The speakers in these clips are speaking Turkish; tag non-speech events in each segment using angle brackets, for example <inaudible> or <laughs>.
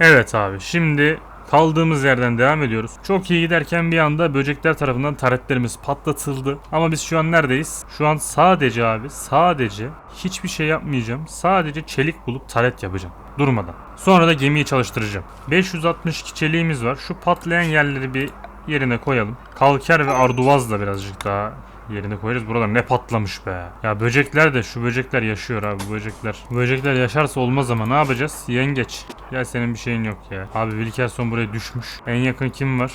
Evet abi şimdi kaldığımız yerden devam ediyoruz. Çok iyi giderken bir anda böcekler tarafından taretlerimiz patlatıldı. Ama biz şu an neredeyiz? Şu an sadece abi sadece hiçbir şey yapmayacağım. Sadece çelik bulup taret yapacağım. Durmadan. Sonra da gemiyi çalıştıracağım. 562 çeliğimiz var. Şu patlayan yerleri bir yerine koyalım. Kalker ve arduvaz da birazcık daha yerine koyarız. Buralar ne patlamış be. Ya böcekler de şu böcekler yaşıyor abi böcekler. Böcekler yaşarsa olmaz ama ne yapacağız? Yengeç. Ya senin bir şeyin yok ya. Abi Wilkerson buraya düşmüş. En yakın kim var?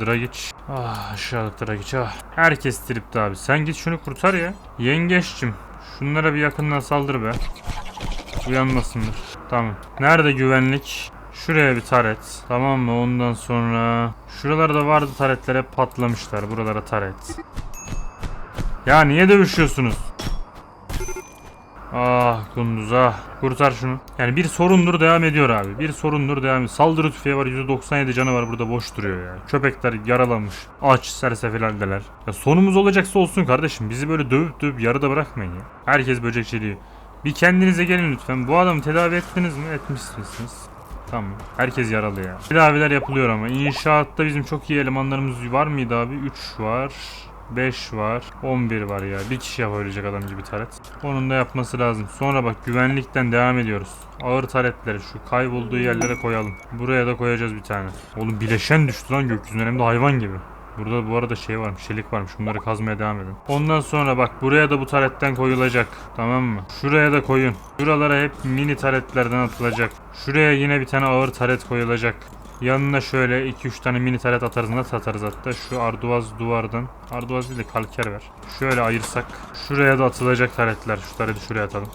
Dragic. Ah aşağılık Dragic ah. Herkes tripte abi. Sen git şunu kurtar ya. Yengeççim. Şunlara bir yakından saldır be. Uyanmasınlar. Tamam. Nerede güvenlik? Şuraya bir taret. Tamam mı? Ondan sonra... Şuralarda vardı taretler hep patlamışlar. Buralara taret. Ya niye dövüşüyorsunuz? Ah kunduz ah. Kurtar şunu. Yani bir sorundur devam ediyor abi. Bir sorundur devam ediyor. Saldırı tüfeği var. %97 canı var burada boş duruyor ya. Köpekler yaralanmış. Aç sersefilerdeler. Ya sonumuz olacaksa olsun kardeşim. Bizi böyle dövüp dövüp yarıda bırakmayın ya. Herkes böcekçiliği. Bir kendinize gelin lütfen. Bu adamı tedavi ettiniz mi? Etmişsiniz. Tamam. Herkes yaralı ya. Tedaviler yapılıyor ama. İnşaatta bizim çok iyi elemanlarımız var mıydı abi? 3 var. 5 var. 11 var ya. Bir kişi yapabilecek adam gibi taret. Onun da yapması lazım. Sonra bak güvenlikten devam ediyoruz. Ağır taretleri şu kaybolduğu yerlere koyalım. Buraya da koyacağız bir tane. Oğlum bileşen düştü lan gökyüzünden hem de hayvan gibi. Burada bu arada şey varmış, çelik varmış. Bunları kazmaya devam edin. Ondan sonra bak buraya da bu taretten koyulacak. Tamam mı? Şuraya da koyun. Şuralara hep mini taretlerden atılacak. Şuraya yine bir tane ağır taret koyulacak. Yanına şöyle 2-3 tane mini taret atarız. Nasıl atarız hatta? Şu arduvaz duvardan. Arduvaz değil de kalker ver. Şöyle ayırsak. Şuraya da atılacak taretler. Şu tareti şuraya atalım.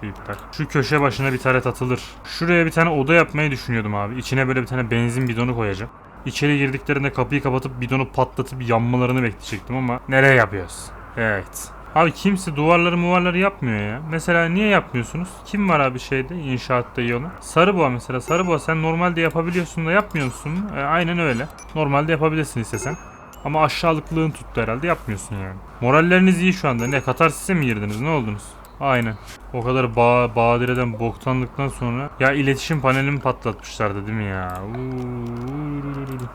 Şu iptal. Şu köşe başına bir taret atılır. Şuraya bir tane oda yapmayı düşünüyordum abi. İçine böyle bir tane benzin bidonu koyacağım. İçeri girdiklerinde kapıyı kapatıp bidonu patlatıp yanmalarını bekleyecektim ama nereye yapıyoruz? Evet. Abi kimse duvarları muvarları yapmıyor ya. Mesela niye yapmıyorsunuz? Kim var abi şeyde inşaatta iyi olan? Sarıboğa mesela. Sarıboğa sen normalde yapabiliyorsun da yapmıyorsun. mu? E, aynen öyle. Normalde yapabilirsin istesen. Ama aşağılıklığın tuttu herhalde yapmıyorsun yani. Moralleriniz iyi şu anda. Ne katarsise mi girdiniz? Ne oldunuz? Aynen. O kadar ba badireden boktanlıktan sonra ya iletişim panelimi patlatmışlardı değil mi ya?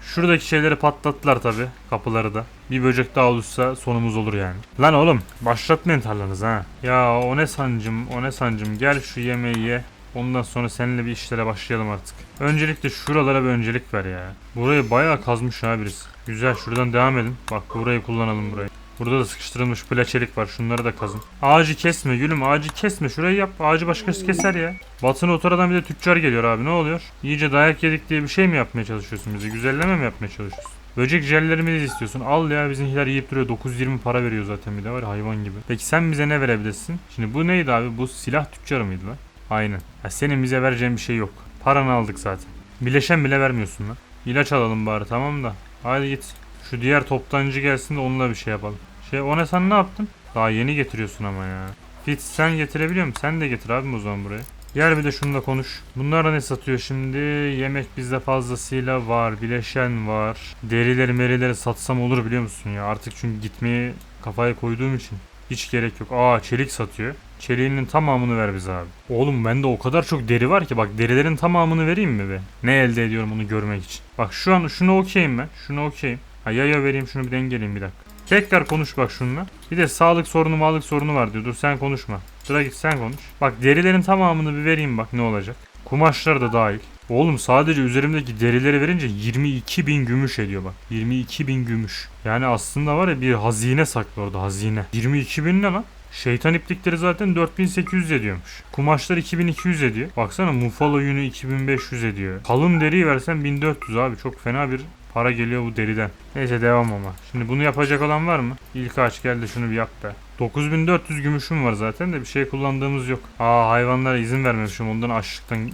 Şuradaki şeyleri patlattılar tabi kapıları da. Bir böcek daha olursa sonumuz olur yani. Lan oğlum başlatmayın tarlanızı ha. Ya o ne sancım o ne sancım gel şu yemeği ye. Ondan sonra seninle bir işlere başlayalım artık. Öncelikle şuralara bir öncelik ver ya. Burayı bayağı kazmış ha birisi. Güzel şuradan devam edin. Bak burayı kullanalım burayı. Burada da sıkıştırılmış plaçelik var. Şunları da kazın. Ağacı kesme gülüm. Ağacı kesme. Şurayı yap. Ağacı başkası keser ya. Batın otaradan bir de tüccar geliyor abi. Ne oluyor? İyice dayak yedik diye bir şey mi yapmaya çalışıyorsun bizi? Güzelleme mi yapmaya çalışıyorsun? Böcek jellerimizi istiyorsun. Al ya bizimkiler yiyip duruyor. 920 para veriyor zaten bir de var hayvan gibi. Peki sen bize ne verebilirsin? Şimdi bu neydi abi? Bu silah tüccarı mıydı lan? Aynen. Ya senin bize vereceğin bir şey yok. Paranı aldık zaten. Bileşen bile vermiyorsun lan. İlaç alalım bari tamam da. Hadi git. Şu diğer toptancı gelsin de onunla bir şey yapalım. Şey o ne sen ne yaptın? Daha yeni getiriyorsun ama ya. Fit sen getirebiliyor musun? Sen de getir abim o zaman buraya. Gel bir de şununla konuş. Bunlar ne satıyor şimdi? Yemek bizde fazlasıyla var. Bileşen var. Derileri merileri satsam olur biliyor musun ya? Artık çünkü gitmeyi kafaya koyduğum için. Hiç gerek yok. Aa çelik satıyor. Çeliğinin tamamını ver bize abi. Oğlum bende o kadar çok deri var ki bak derilerin tamamını vereyim mi be? Ne elde ediyorum onu görmek için. Bak şu an şunu okeyim ben. Şunu okeyim. Ha yaya vereyim şunu bir dengeleyeyim bir dakika. Tekrar konuş bak şununla. Bir de sağlık sorunu mağlık sorunu var diyor. Dur sen konuşma. Sıra git sen konuş. Bak derilerin tamamını bir vereyim bak ne olacak. Kumaşlar da dahil. Oğlum sadece üzerimdeki derileri verince 22 bin gümüş ediyor bak. 22 bin gümüş. Yani aslında var ya bir hazine saklı orada hazine. 22 bin ne lan? Şeytan iplikleri zaten 4800 ediyormuş. Kumaşlar 2200 ediyor. Baksana Mufalo yünü 2500 ediyor. Kalın deriyi versen 1400 abi. Çok fena bir para geliyor bu deriden. Neyse devam ama. Şimdi bunu yapacak olan var mı? İlk aç geldi şunu bir yap be. 9400 gümüşüm var zaten de bir şey kullandığımız yok. Aa hayvanlara izin vermemişim ondan açlıktan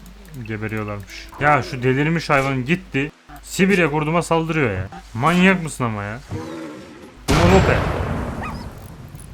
geberiyorlarmış. Ya şu delirmiş hayvan gitti. Sibirya kurduma saldırıyor ya. Manyak mısın ama ya? Humolope.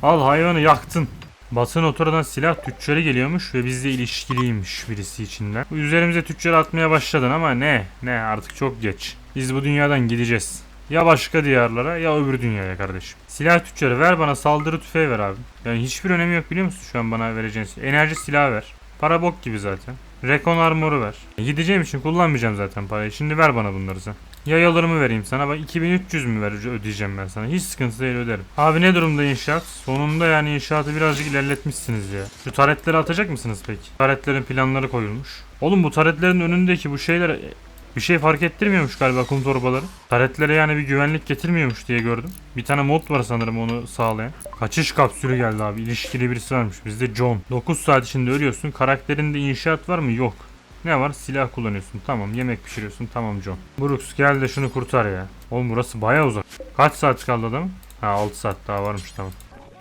Al hayvanı yaktın. Batın oturadan silah tüccarı geliyormuş ve bizle ilişkiliymiş birisi içinden. Üzerimize tüccar atmaya başladın ama ne? Ne artık çok geç. Biz bu dünyadan gideceğiz. Ya başka diyarlara ya öbür dünyaya kardeşim. Silah tüccarı ver bana saldırı tüfeği ver abi. Yani hiçbir önemi yok biliyor musun şu an bana vereceğin. Enerji silahı ver. Para bok gibi zaten. Recon armoru ver. Gideceğim için kullanmayacağım zaten parayı. Şimdi ver bana bunları sen. Yayalarımı vereyim sana. Bak 2300 mü ver ödeyeceğim ben sana. Hiç sıkıntı değil öderim. Abi ne durumda inşaat? Sonunda yani inşaatı birazcık ilerletmişsiniz ya. Şu taretleri atacak mısınız peki? Taretlerin planları koyulmuş. Oğlum bu taretlerin önündeki bu şeyler bir şey fark ettirmiyormuş galiba kum torbaları. Taretlere yani bir güvenlik getirmiyormuş diye gördüm. Bir tane mod var sanırım onu sağlayan. Kaçış kapsülü geldi abi. İlişkili birisi varmış. Bizde John. 9 saat içinde ölüyorsun. Karakterinde inşaat var mı? Yok. Ne var? Silah kullanıyorsun. Tamam. Yemek pişiriyorsun. Tamam John. Brooks gel de şunu kurtar ya. Oğlum burası baya uzak. Kaç saat kaldı adamın? Ha 6 saat daha varmış tamam.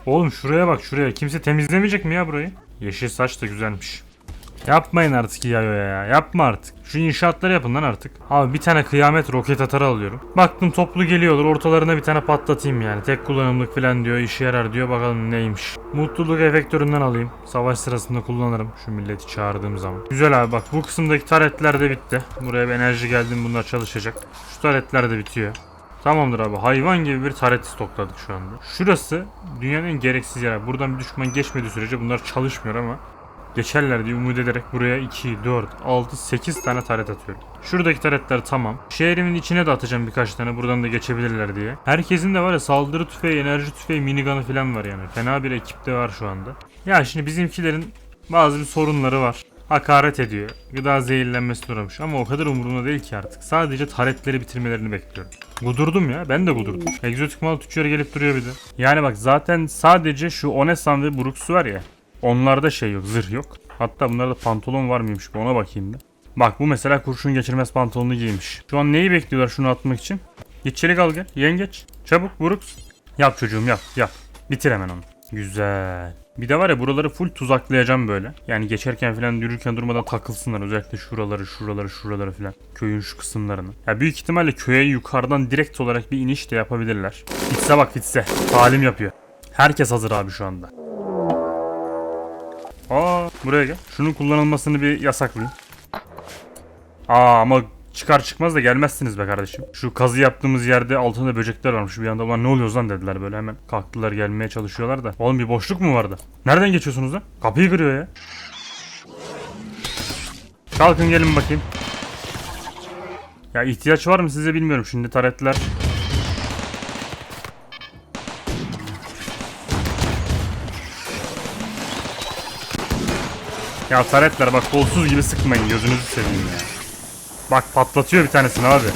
Oğlum şuraya bak şuraya. Kimse temizlemeyecek mi ya burayı? Yeşil saç da güzelmiş. Yapmayın artık Yayo ya. Yapma artık. Şu inşaatları yapın lan artık. Abi bir tane kıyamet roket atarı alıyorum. Baktım toplu geliyorlar. Ortalarına bir tane patlatayım yani. Tek kullanımlık falan diyor. işe yarar diyor. Bakalım neymiş. Mutluluk efektöründen alayım. Savaş sırasında kullanırım. Şu milleti çağırdığım zaman. Güzel abi bak bu kısımdaki taretler de bitti. Buraya bir enerji geldi mi bunlar çalışacak. Şu taretler de bitiyor. Tamamdır abi hayvan gibi bir taret stokladık şu anda. Şurası dünyanın en gereksiz yeri. Buradan bir düşman geçmediği sürece bunlar çalışmıyor ama geçerler diye umut ederek buraya 2, 4, 6, 8 tane taret atıyorum. Şuradaki taretler tamam. Şehrimin içine de atacağım birkaç tane buradan da geçebilirler diye. Herkesin de var ya saldırı tüfeği, enerji tüfeği, minigun'ı falan var yani. Fena bir ekipte var şu anda. Ya şimdi bizimkilerin bazı bir sorunları var. Hakaret ediyor. Gıda zehirlenmesine uğramış ama o kadar umurumda değil ki artık. Sadece taretleri bitirmelerini bekliyorum. Gudurdum ya. Ben de gudurdum. Egzotik mal tüccarı gelip duruyor bir de. Yani bak zaten sadece şu Onesan ve Brooks var ya. Onlarda şey yok. Zırh yok. Hatta bunlarda pantolon var mıymış? Ona bakayım bir. Bak bu mesela kurşun geçirmez pantolonunu giymiş. Şu an neyi bekliyorlar şunu atmak için? Git çelik al gel. Yengeç. Çabuk Brooks. Yap çocuğum yap yap. Bitir hemen onu. Güzel. Bir de var ya buraları full tuzaklayacağım böyle. Yani geçerken falan yürürken durmadan takılsınlar. Özellikle şuraları, şuraları, şuraları falan. Köyün şu kısımlarını. Ya büyük ihtimalle köye yukarıdan direkt olarak bir iniş de yapabilirler. Fitse bak Fitse. Talim yapıyor. Herkes hazır abi şu anda. Buraya gel. Şunun kullanılmasını bir yasaklayayım. Aa ama çıkar çıkmaz da gelmezsiniz be kardeşim. Şu kazı yaptığımız yerde altında böcekler varmış. Bir anda ulan ne oluyoruz lan dediler böyle hemen kalktılar gelmeye çalışıyorlar da. Oğlum bir boşluk mu vardı? Nereden geçiyorsunuz lan? Kapıyı kırıyor ya. Kalkın gelin bakayım. Ya ihtiyaç var mı size bilmiyorum şimdi taretler. Ya taretler bak kolsuz gibi sıkmayın gözünüzü seveyim ya. Bak patlatıyor bir tanesini abi.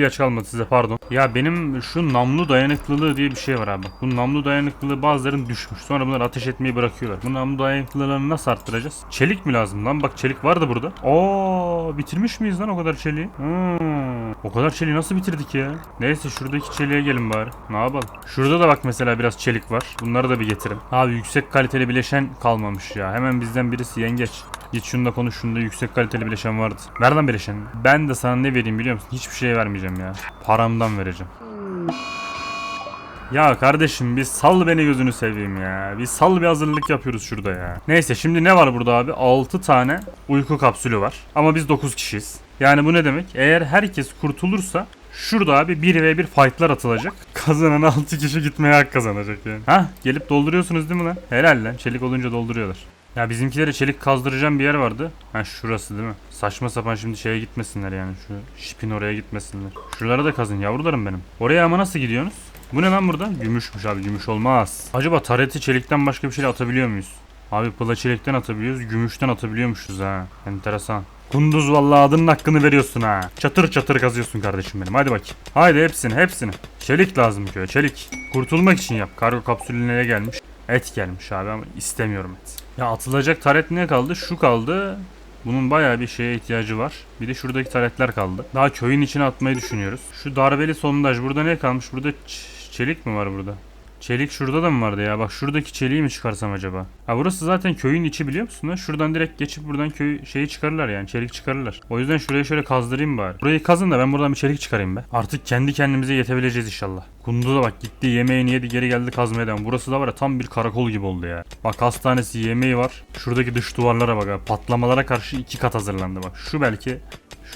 İhtiyaç kalmadı size pardon. Ya benim şu namlu dayanıklılığı diye bir şey var abi. Bu namlu dayanıklılığı bazılarının düşmüş. Sonra bunlar ateş etmeyi bırakıyorlar. Bu namlu dayanıklılığını nasıl arttıracağız? Çelik mi lazım lan? Bak çelik vardı burada. Oo, bitirmiş miyiz lan o kadar çeliği? Hmm, o kadar çeliği nasıl bitirdik ya? Neyse şuradaki çeliğe gelin bari. Ne yapalım? Şurada da bak mesela biraz çelik var. Bunları da bir getirin. Abi yüksek kaliteli bileşen kalmamış ya. Hemen bizden birisi yengeç. Git şunda konuş şunda yüksek kaliteli bileşen vardı. Ver lan bileşeni. Ben de sana ne vereyim biliyor musun? Hiçbir şey vermeyeceğim ya. Paramdan vereceğim. Ya kardeşim bir sal beni gözünü seveyim ya. Bir sal bir hazırlık yapıyoruz şurada ya. Neyse şimdi ne var burada abi? 6 tane uyku kapsülü var. Ama biz 9 kişiyiz. Yani bu ne demek? Eğer herkes kurtulursa Şurada abi 1 ve 1 fightlar atılacak. <laughs> Kazanan 6 kişi gitmeye hak kazanacak yani. Ha gelip dolduruyorsunuz değil mi lan? Helal lan. Çelik olunca dolduruyorlar. Ya bizimkilere çelik kazdıracağım bir yer vardı. Ha şurası değil mi? Saçma sapan şimdi şeye gitmesinler yani. Şu şipin oraya gitmesinler. Şuralara da kazın yavrularım benim. Oraya ama nasıl gidiyorsunuz? Bu ne lan burada? Gümüşmüş abi gümüş olmaz. Acaba tareti çelikten başka bir şey atabiliyor muyuz? Abi pıla çelikten atabiliyoruz. Gümüşten atabiliyormuşuz ha. Enteresan. Kunduz vallahi adının hakkını veriyorsun ha. Çatır çatır kazıyorsun kardeşim benim. Hadi bakayım. Haydi hepsini hepsini. Çelik lazım köye çelik. Kurtulmak için yap. Kargo kapsülüne gelmiş. Et gelmiş abi ama istemiyorum et. Ya atılacak taret ne kaldı? Şu kaldı. Bunun bayağı bir şeye ihtiyacı var. Bir de şuradaki taretler kaldı. Daha köyün içine atmayı düşünüyoruz. Şu darbeli sondaj. Burada ne kalmış? Burada çelik mi var burada? Çelik şurada da mı vardı ya? Bak şuradaki çeliği mi çıkarsam acaba? Ha burası zaten köyün içi biliyor musun? lan? Şuradan direkt geçip buradan köy şeyi çıkarırlar yani çelik çıkarırlar. O yüzden şuraya şöyle kazdırayım bari. Burayı kazın da ben buradan bir çelik çıkarayım be. Artık kendi kendimize yetebileceğiz inşallah. Kundu da bak gitti yemeğini yedi geri geldi kazmaya devam. Burası da var ya tam bir karakol gibi oldu ya. Bak hastanesi yemeği var. Şuradaki dış duvarlara bak abi. Patlamalara karşı iki kat hazırlandı bak. Şu belki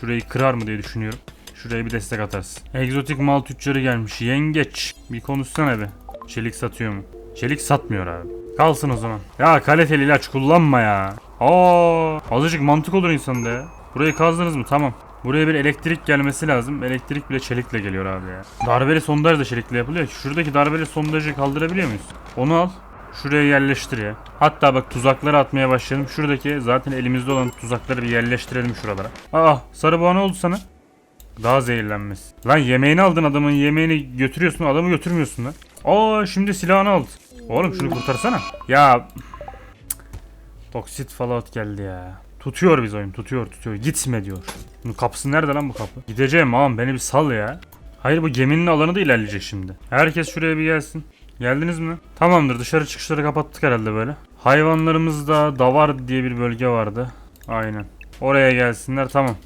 şurayı kırar mı diye düşünüyorum. Şuraya bir destek atarsın. Egzotik mal tüccarı gelmiş. Yengeç. Bir konuşsana be. Çelik satıyor mu? Çelik satmıyor abi. Kalsın o zaman. Ya kaliteli ilaç kullanma ya. Aa, azıcık mantık olur insanda ya. Burayı kazdınız mı? Tamam. Buraya bir elektrik gelmesi lazım. Elektrik bile çelikle geliyor abi ya. Darbeli sondaj da çelikle yapılıyor ki. Şuradaki darbeli sondajı kaldırabiliyor muyuz? Onu al. Şuraya yerleştir ya. Hatta bak tuzakları atmaya başlayalım. Şuradaki zaten elimizde olan tuzakları bir yerleştirelim şuralara. Aa sarı boğa ne oldu sana? Daha zehirlenmez. Lan yemeğini aldın adamın yemeğini götürüyorsun adamı götürmüyorsun lan. Aa şimdi silahını aldı. Oğlum şunu kurtarsana. Ya Toksit Fallout geldi ya. Tutuyor biz oyun tutuyor tutuyor. Gitme diyor. Bunun kapısı nerede lan bu kapı? Gideceğim ağam beni bir sal ya. Hayır bu geminin alanı da ilerleyecek şimdi. Herkes şuraya bir gelsin. Geldiniz mi? Tamamdır dışarı çıkışları kapattık herhalde böyle. Hayvanlarımızda davar diye bir bölge vardı. Aynen. Oraya gelsinler tamam.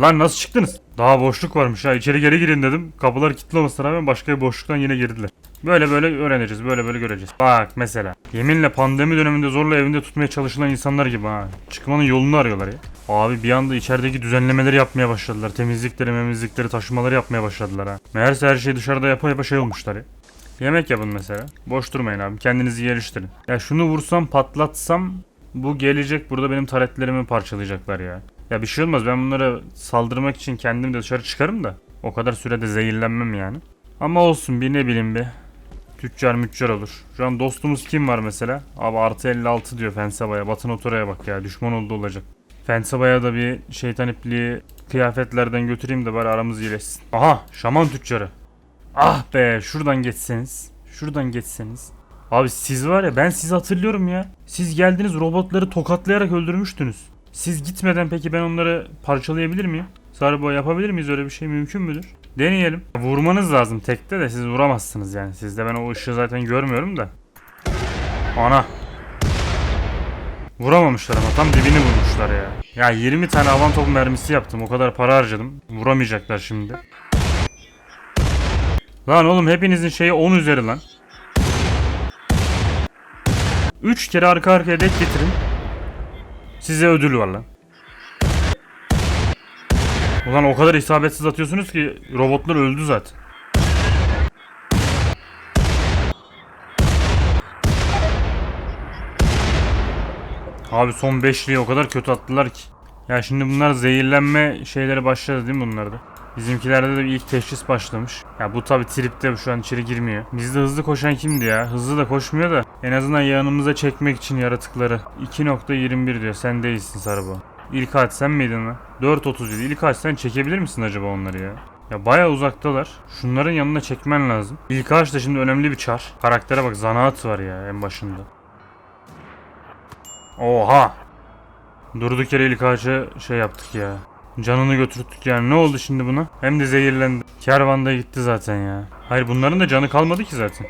Lan nasıl çıktınız? Daha boşluk varmış ha. İçeri geri girin dedim. Kapılar kilitli olmasına rağmen başka bir boşluktan yine girdiler. Böyle böyle öğreneceğiz. Böyle böyle göreceğiz. Bak mesela. Yeminle pandemi döneminde zorla evinde tutmaya çalışılan insanlar gibi ha. Çıkmanın yolunu arıyorlar ya. Abi bir anda içerideki düzenlemeleri yapmaya başladılar. Temizlikleri, memizlikleri, taşımaları yapmaya başladılar ha. Meğerse her şeyi dışarıda yapa yapa şey olmuşlar ya. Yemek yapın mesela. Boş durmayın abi. Kendinizi geliştirin. Ya şunu vursam patlatsam bu gelecek burada benim taretlerimi parçalayacaklar ya. Ya bir şey olmaz ben bunlara saldırmak için kendim de dışarı çıkarım da. O kadar sürede zehirlenmem yani. Ama olsun bir ne bileyim bir. Tüccar müccar olur. Şu an dostumuz kim var mesela? Abi artı 56 diyor Fensaba'ya. Batın Otora'ya bak ya düşman oldu olacak. Fensaba'ya da bir şeytan ipliği kıyafetlerden götüreyim de bari aramız iyileşsin. Aha şaman tüccarı. Ah be şuradan geçseniz. Şuradan geçseniz. Abi siz var ya ben sizi hatırlıyorum ya. Siz geldiniz robotları tokatlayarak öldürmüştünüz. Siz gitmeden peki ben onları parçalayabilir miyim? Sarıboy yapabilir miyiz öyle bir şey mümkün müdür? Deneyelim. Vurmanız lazım tekte de siz vuramazsınız yani. Sizde ben o ışığı zaten görmüyorum da. Ana. Vuramamışlar ama tam dibini vurmuşlar ya. Ya 20 tane havan topu mermisi yaptım. O kadar para harcadım. Vuramayacaklar şimdi. Lan oğlum hepinizin şeyi 10 üzeri lan. 3 kere arka arkaya dek getirin. Size ödül var lan. Ulan o kadar isabetsiz atıyorsunuz ki robotlar öldü zaten. Abi son beşliği o kadar kötü attılar ki. Ya şimdi bunlar zehirlenme şeyleri başladı değil mi bunlarda? Bizimkilerde de bir ilk teşhis başlamış. Ya bu tabi tripte şu an içeri girmiyor. Bizde hızlı koşan kimdi ya? Hızlı da koşmuyor da en azından yanımıza çekmek için yaratıkları. 2.21 diyor. Sen değilsin Sarıbo. İlk aç sen miydin lan? 4.37. İlk aç sen çekebilir misin acaba onları ya? Ya baya uzaktalar. Şunların yanına çekmen lazım. İlk ağaç da şimdi önemli bir çar. Karaktere bak zanaat var ya en başında. Oha! Durduk yere ilk ağaca şey yaptık ya. Canını götürttük yani. Ne oldu şimdi buna? Hem de zehirlendi. Kervanda gitti zaten ya. Hayır bunların da canı kalmadı ki zaten.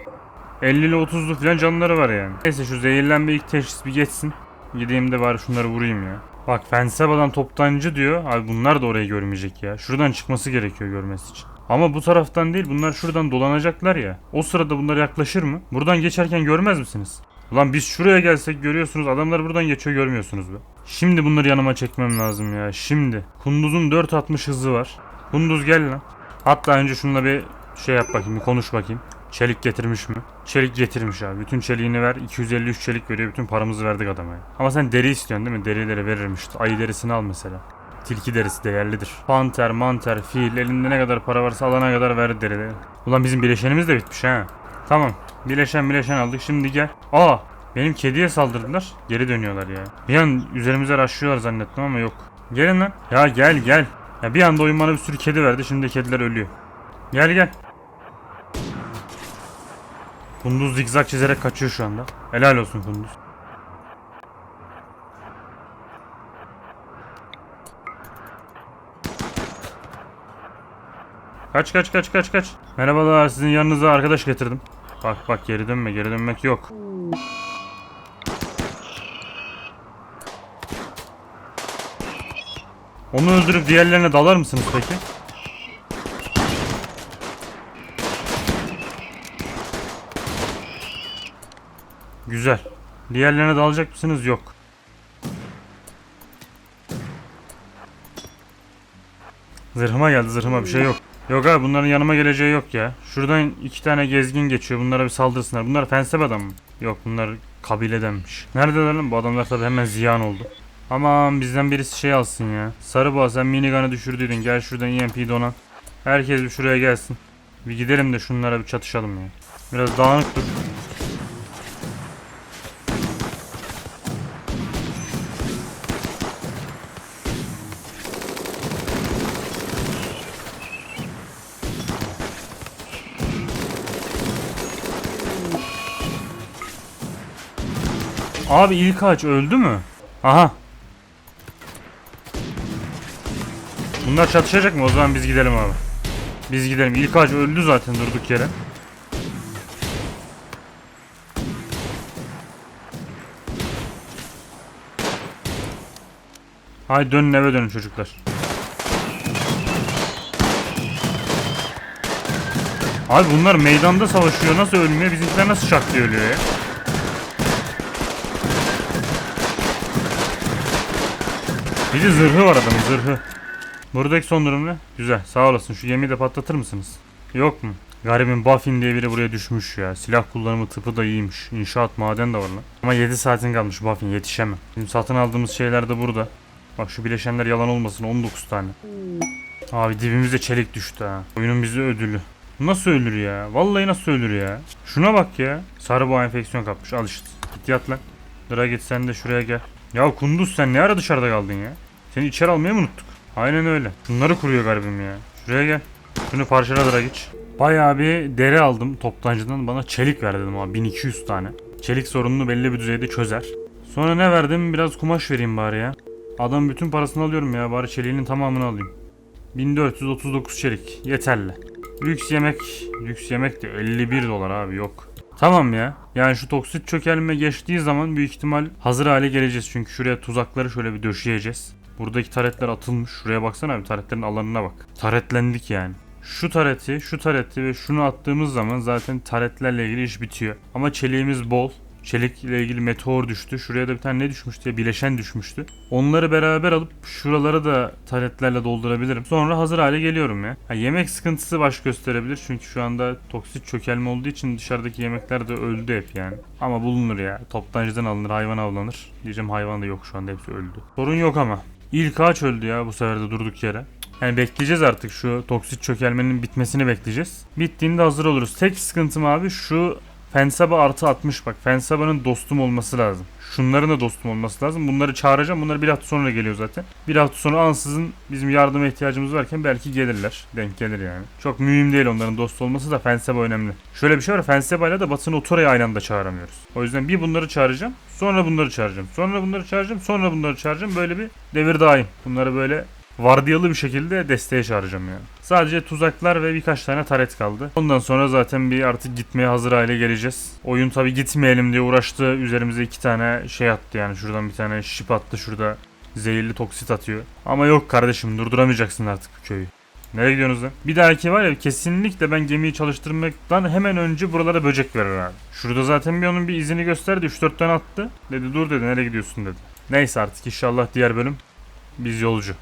50'li 30'lu falan canları var yani. Neyse şu zehirlenme ilk teşhis bir geçsin. Gideyim de bari şunları vurayım ya. Bak Fenseba'dan toptancı diyor. Abi bunlar da orayı görmeyecek ya. Şuradan çıkması gerekiyor görmesi için. Ama bu taraftan değil bunlar şuradan dolanacaklar ya. O sırada bunlar yaklaşır mı? Buradan geçerken görmez misiniz? Ulan biz şuraya gelsek görüyorsunuz adamlar buradan geçiyor görmüyorsunuz be. Şimdi bunları yanıma çekmem lazım ya şimdi. Kunduz'un 4.60 hızı var. Kunduz gel lan. Hatta önce şununla bir şey yap bakayım bir konuş bakayım. Çelik getirmiş mi? Çelik getirmiş abi. Bütün çeliğini ver. 253 çelik veriyor. Bütün paramızı verdik adama ya. Ama sen deri istiyorsun değil mi? Derileri verirmiş. Ayı derisini al mesela. Tilki derisi değerlidir. Panter, manter, fil elinde ne kadar para varsa alana kadar ver derileri. Ulan bizim bileşenimiz de bitmiş ha. Tamam. Bileşen bileşen aldık. Şimdi gel. Aa benim kediye saldırdılar. Geri dönüyorlar ya. Bir an üzerimize raşlıyorlar zannettim ama yok. Gelin lan. Ya gel gel. Ya bir anda oyun bana bir sürü kedi verdi. Şimdi kediler ölüyor. Gel gel. Kunduz zigzag çizerek kaçıyor şu anda. Helal olsun Kunduz. Kaç kaç kaç kaç kaç. Merhabalar sizin yanınıza arkadaş getirdim. Bak bak geri dönme geri dönmek yok. Onu öldürüp diğerlerine dalar mısınız peki? Güzel. Diğerlerine dalacak mısınız? Yok. Zırhıma geldi zırhıma bir şey yok. Yok abi bunların yanıma geleceği yok ya. Şuradan iki tane gezgin geçiyor. Bunlara bir saldırsınlar. Bunlar fensep adam mı? Yok bunlar kabiledenmiş. Neredeler lan? Bu adamlar tabii hemen ziyan oldu. Aman bizden birisi şey alsın ya. Sarı boğa sen minigun'ı düşürdüydün. Gel şuradan EMP'yi donan. Herkes bir şuraya gelsin. Bir gidelim de şunlara bir çatışalım ya. Biraz dağınık dur. Abi ilk ağaç öldü mü? Aha. Bunlar çatışacak mı? O zaman biz gidelim abi. Biz gidelim. İlk ağaç öldü zaten durduk yere. Haydi dönün eve dönün çocuklar. Abi bunlar meydanda savaşıyor. Nasıl ölmüyor? Bizimkiler nasıl şak ölüyor ya? Bir de zırhı var adamın zırhı. Buradaki son durum ne? Güzel sağ olasın şu gemiyi de patlatır mısınız? Yok mu? Garibin Buffin diye biri buraya düşmüş ya. Silah kullanımı tıpı da iyiymiş. İnşaat maden de var lan. Ama 7 saatin kalmış Buffin yetişemem. Bizim satın aldığımız şeyler de burada. Bak şu bileşenler yalan olmasın 19 tane. Abi dibimizde çelik düştü ha. Oyunun bize ödülü. Nasıl ölür ya? Vallahi nasıl ölür ya? Şuna bak ya. Sarı boğa enfeksiyon kapmış al işte. Git yat lan. Dıra git sen de şuraya gel. Ya Kunduz sen ne ara dışarıda kaldın ya? Seni içeri almayı mı unuttuk? Aynen öyle. Bunları kuruyor garibim ya. Şuraya gel. Şunu parçala Dıra geç. Bayağı bir deri aldım toptancıdan. Bana çelik ver dedim abi. 1200 tane. Çelik sorununu belli bir düzeyde çözer. Sonra ne verdim? Biraz kumaş vereyim bari ya. Adam bütün parasını alıyorum ya. Bari çeliğinin tamamını alayım. 1439 çelik. Yeterli. Lüks yemek. Lüks yemek de 51 dolar abi yok. Tamam ya. Yani şu toksit çökelme geçtiği zaman büyük ihtimal hazır hale geleceğiz. Çünkü şuraya tuzakları şöyle bir döşeyeceğiz. Buradaki taretler atılmış. Şuraya baksana abi taretlerin alanına bak. Taretlendik yani. Şu tareti, şu tareti ve şunu attığımız zaman zaten taretlerle ilgili iş bitiyor. Ama çeliğimiz bol. Çelikle ilgili meteor düştü. Şuraya da bir tane ne düşmüştü ya? Bileşen düşmüştü. Onları beraber alıp şuraları da taretlerle doldurabilirim. Sonra hazır hale geliyorum ya. Ha, yemek sıkıntısı baş gösterebilir. Çünkü şu anda toksit çökelme olduğu için dışarıdaki yemekler de öldü hep yani. Ama bulunur ya. Toptancıdan alınır, hayvan avlanır. Diyeceğim hayvan da yok şu anda hepsi öldü. Sorun yok ama. İlk ağaç öldü ya bu sefer de durduk yere. Yani bekleyeceğiz artık şu toksit çökelmenin bitmesini bekleyeceğiz. Bittiğinde hazır oluruz. Tek sıkıntım abi şu Fensaba artı 60 bak. Fensaba'nın dostum olması lazım. Şunların da dostum olması lazım. Bunları çağıracağım. Bunlar bir hafta sonra geliyor zaten. Bir hafta sonra ansızın bizim yardıma ihtiyacımız varken belki gelirler. Denk gelir yani. Çok mühim değil onların dost olması da Fensaba önemli. Şöyle bir şey var. Fensaba ile de Batın Otora'yı aynı anda çağıramıyoruz. O yüzden bir bunları çağıracağım. Sonra bunları çağıracağım. Sonra bunları çağıracağım. Sonra bunları çağıracağım. Böyle bir devir daim. Bunları böyle vardiyalı bir şekilde desteğe çağıracağım yani. Sadece tuzaklar ve birkaç tane taret kaldı. Ondan sonra zaten bir artık gitmeye hazır hale geleceğiz. Oyun tabi gitmeyelim diye uğraştı. Üzerimize iki tane şey attı yani. Şuradan bir tane şip attı. Şurada zehirli toksit atıyor. Ama yok kardeşim durduramayacaksın artık bu köyü. Nereye gidiyorsunuz lan? Bir dahaki var ya kesinlikle ben gemiyi çalıştırmaktan hemen önce buralara böcek verir abi. Şurada zaten bir onun bir izini gösterdi. 3-4 tane attı. Dedi dur dedi nereye gidiyorsun dedi. Neyse artık inşallah diğer bölüm biz yolcu.